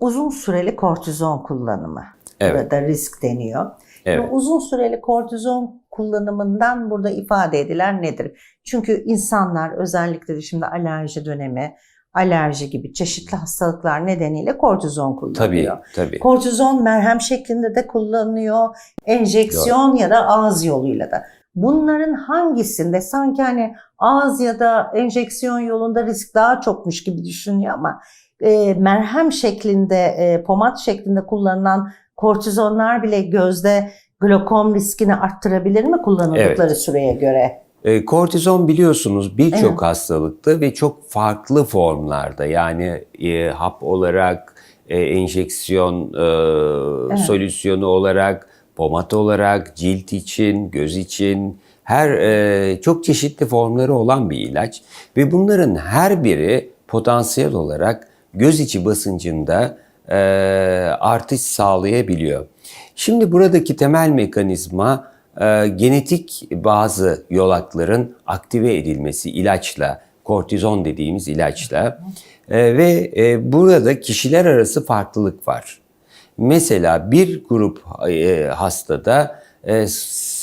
uzun süreli kortizon kullanımı. Evet. Burada risk deniyor. Evet. Ve Uzun süreli kortizon kullanımından burada ifade edilen nedir? Çünkü insanlar özellikle de şimdi alerji dönemi, alerji gibi çeşitli hastalıklar nedeniyle kortizon Tabii, kullanıyor. tabii. Kortizon merhem şeklinde de kullanılıyor, enjeksiyon ya da ağız yoluyla da. Bunların hangisinde sanki hani ağız ya da enjeksiyon yolunda risk daha çokmuş gibi düşünüyor ama e, merhem şeklinde, e, pomat şeklinde kullanılan kortizonlar bile gözde glokom riskini arttırabilir mi kullanıldıkları süreye göre? E, kortizon biliyorsunuz birçok Evet. hastalıkta ve çok farklı formlarda yani e, hap olarak, e, enjeksiyon e, solüsyonu olarak, pomat olarak, cilt için, göz için her e, çok çeşitli formları olan bir ilaç ve bunların her biri potansiyel olarak göz içi basıncında e, artış sağlayabiliyor. Şimdi buradaki temel mekanizma e, genetik bazı yolakların aktive edilmesi ilaçla, kortizon dediğimiz ilaçla E, ve e, burada kişiler arası farklılık var. Mesela bir grup e, hastada e,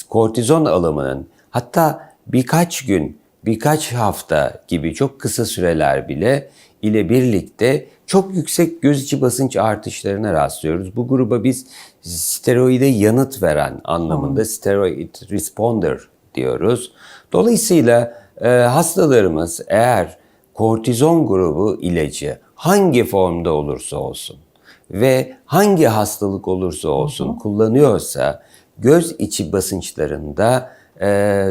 kortizon alımının hatta birkaç gün, birkaç hafta gibi çok kısa süreler bile ile birlikte çok yüksek göz içi basınç artışlarına rastlıyoruz. Bu gruba biz steroide yanıt veren anlamında steroid responder diyoruz. Dolayısıyla e, hastalarımız eğer kortizon grubu ilacı hangi formda olursa olsun ve hangi hastalık olursa olsun kullanıyorsa göz içi basınçlarında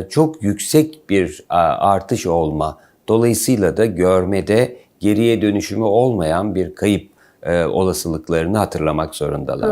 çok yüksek bir artış olma dolayısıyla da görmede geriye dönüşümü olmayan bir kayıp e, olasılıklarını hatırlamak zorundalar.